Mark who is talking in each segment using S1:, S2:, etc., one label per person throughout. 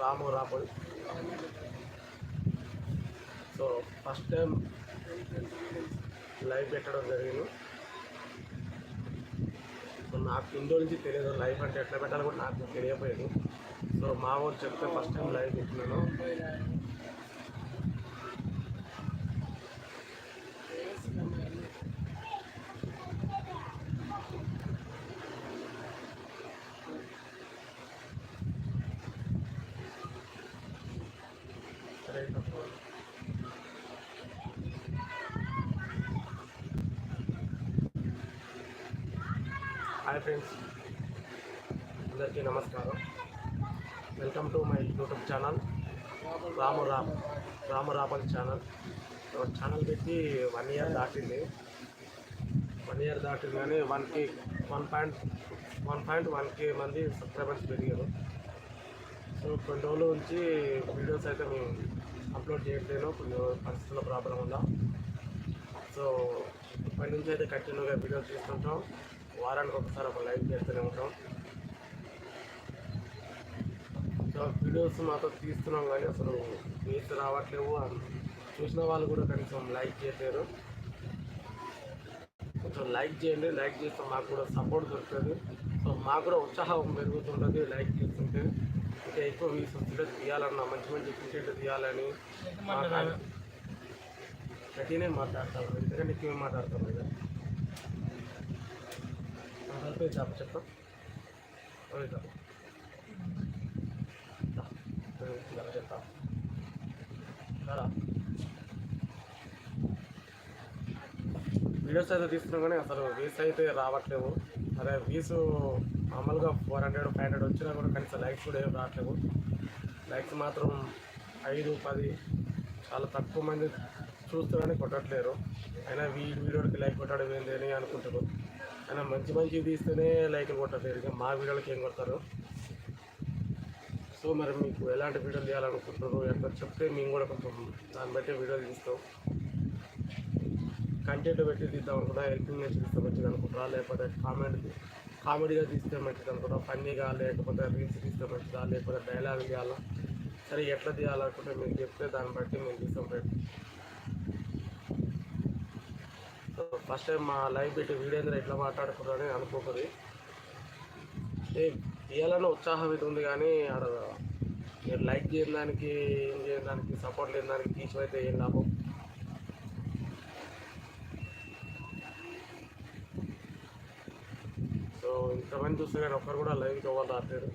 S1: రాము Ramudu. So first time live పెట్టడం జరిగింది. So నాకు ఇందులో నుంచి తెలియదు లైవ్ అంటే ఎట్లా పెట్టాలో కూడా నాకు తెలియపోయేది సో మా ఊరు చెప్తే ఫస్ట్ టైం లైవ్ పెట్టినాను. Hi friends. అందరికీ నమస్కారం. Welcome to my YouTube channel Ramu Ram Ramu Rapal channel. Channel పెట్టి వన్ ఇయర్ దాటింది. వన్ ఇయర్ దాటింది కానీ one K one point one point one K మంది సబ్స్క్రైబర్స్ పెరిగారు. సో కొన్ని రోజుల నుంచి వీడియోస్ అయితే మేము అప్లోడ్ చేయట్లేదు. కొన్ని పరిస్థితుల ప్రాబ్లం ఉందా? సో ఇప్పటి నుంచి అయితే కంటిన్యూగా వీడియోస్ చేస్తుంటాం. వారానికి ఒకసారి ఒక లైవ్ చేస్తూనే ఉంటాం. సో వీడియోస్ మాతో తీస్తున్నాం కానీ అసలు వ్యూస్ రావట్లేవు. చూసిన వాళ్ళు కూడా కనీసం లైక్ చేయలేరు కొంచెం లైక్ చేయండి. లైక్ చేస్తే మాకు కూడా సపోర్ట్ దొరుకుతుంది. సో మాకు కూడా ఉత్సాహం పెరుగుతుంటుంది లైక్ చేస్తుంటే. ఇంకా ఎక్కువ వ్యూస్ వస్తుంటే తీయాలన్న మంచి మంచి ఎఫిషియెంట్ తీయాలని ప్రతినే గట్టినే మాట్లాడతాను ఎందుకంటే ఎక్కువ మాట్లాడతాను కదా కలిపి చెప్ప చెప్తా చెప్తా చెప్తా వీడియోస్ అయితే తీసుకున్నా కానీ అసలు వీస్ అయితే రావట్లేవు. అదే వ్యూస్ మామూలుగా ఫోర్ హండ్రెడ్ ఫైవ్ హండ్రెడ్ వచ్చినా కూడా కనీసం లైక్స్ కూడా ఏం రావట్లేదు. లైక్స్ మాత్రం ఐదు పది చాలా తక్కువ మంది చూస్తున్నారని కొట్టట్లేరు. అయినా వీ వీడియోకి లైక్ కొట్టడం ఏంది అని అనుకుంటారు. అయినా మంచి మంచి తీస్తేనే లైక్ కొట్టట్లేరు. ఇక మా వీడియోలకి ఏం కొడతారు? సో మరి మీకు ఎలాంటి వీడియోలు తీయాలనుకుంటున్నారు? ఎక్కడ చెప్తే మేము కూడా కొంచెం దాన్ని బట్టి వీడియోలు తీస్తాం. కంటెంట్ పెట్టి తీద్దాం అనుకుంటా హెల్పింగ్ నేచర్ మంచిది అనుకుంటారా? లేకపోతే కామెడీ కామెడీగా తీస్తే మంచిది అనుకుంటా ఫన్నీగా లేకపోతే రీల్స్ తీస్తే మంచిదా? లేకపోతే డైలాగ్ తీయాలా? సరే ఎట్లా తీయాలనుకుంటే మీరు చెప్తే దాన్ని బట్టి మేము తీస్తాం రేపు ఫస్ట్ టైం మా లైవ్ పెట్టి వీడేంద్ర ఎట్లా మాట్లాడుకున్నారని అనుకోకది ఏ తీయాలన్న ఉత్సాహం ఇది ఉంది కానీ ఆడ మీరు లైక్ చేయడానికి ఏం చేయడానికి సపోర్ట్ లేని దానికి తీసి అయితే ఏం లాభం? సో ఇంతమంది చూస్తే కానీ ఒక్కరు కూడా లైవ్కి అవ్వాలి రాట్లేరు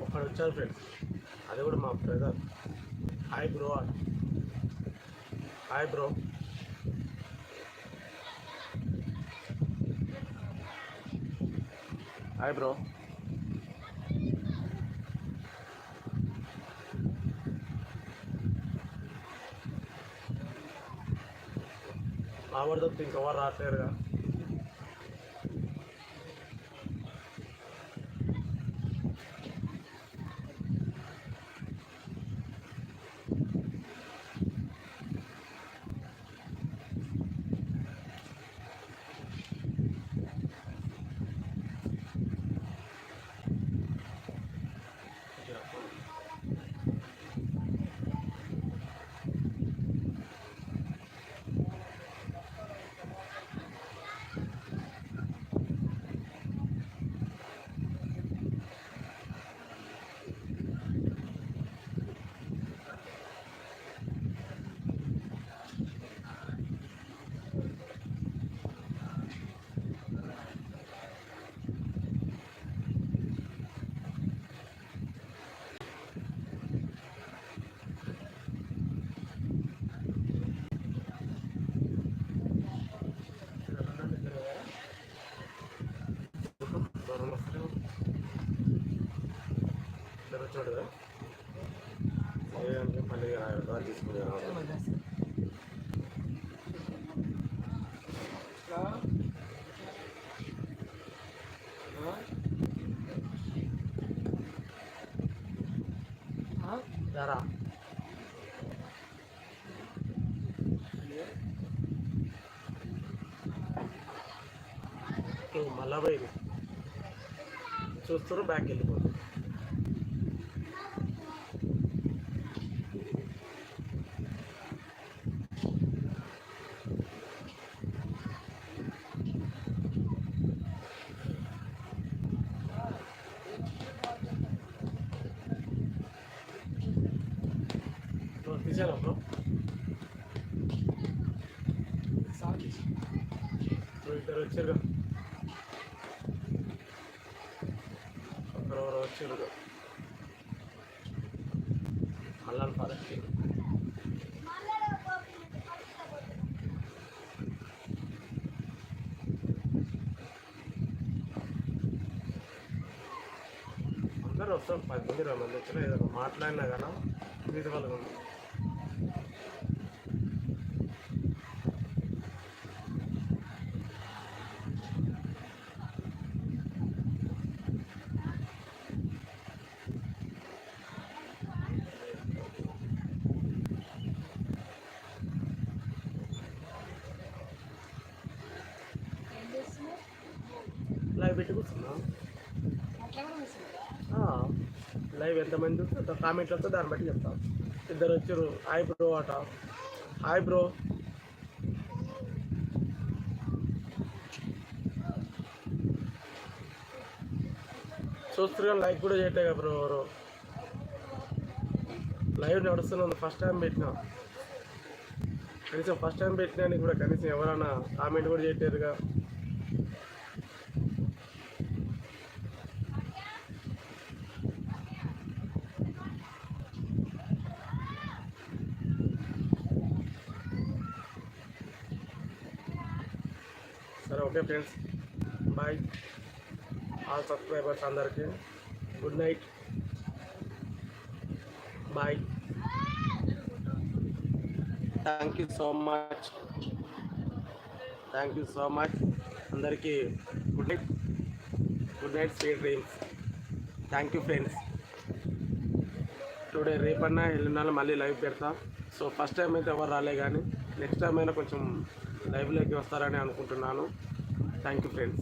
S1: ఒకడు వచ్చారు ఫ్రెండ్స్ అది కూడా మా brother hi bro hi bro hi bro మా వాడు తప్పితే ఇంకెవరు రావట్లేరుగా వచ్చాడు కదా. ఏదంటే మళ్ళీ తర్వాత తీసుకుని ధర మళ్ళా పోయి చూస్తారు బ్యాక్ వెళ్ళిపోతుంది తీసాను బ్రో ఇప్పుడు ఇద్దరు వచ్చారు ఒకరెవరు వచ్చారు మళ్ళీ ఫారెస్ట్ అందరూ వస్తారు పది మంది ఇరవై మంది వచ్చినా ఏదైనా మాట్లాడినా కానీ మీద వాళ్ళకి లైవ్ పెట్టి కూర్చున్నాం లైవ్ ఎంతమంది కామెంట్లు వస్తే దాన్ని బట్టి చెప్తాం. ఇద్దరు వచ్చారు. హాయ్ బ్రో అట. Hi bro. చూస్తున్నా లైక్ కూడా చేయట్లే కదా బ్రో ఎవరు? లైవ్ నడుస్తున్నాను ఫస్ట్ టైం పెట్టినా. కనీసం ఫస్ట్ టైం పెట్టినా కూడా కనీసం ఎవరైనా కామెంట్ కూడా చేయట్లేదుగా సరే okay friends. Bye. All subscribers అందరికీ good night. Bye. Thank you so much thank you so much అందరికీ good night. Good night sweet dreams thank you friends today రేపన్నా ఎల్లుండాలి మళ్ళీ లైవ్ పెడతా. సో ఫస్ట్ టైం అయితే ఎవరు రాలే కానీ నెక్స్ట్ టైం అయినా కొంచెం లైవ్లోకి వస్తారని అనుకుంటున్నాను. Thank you friends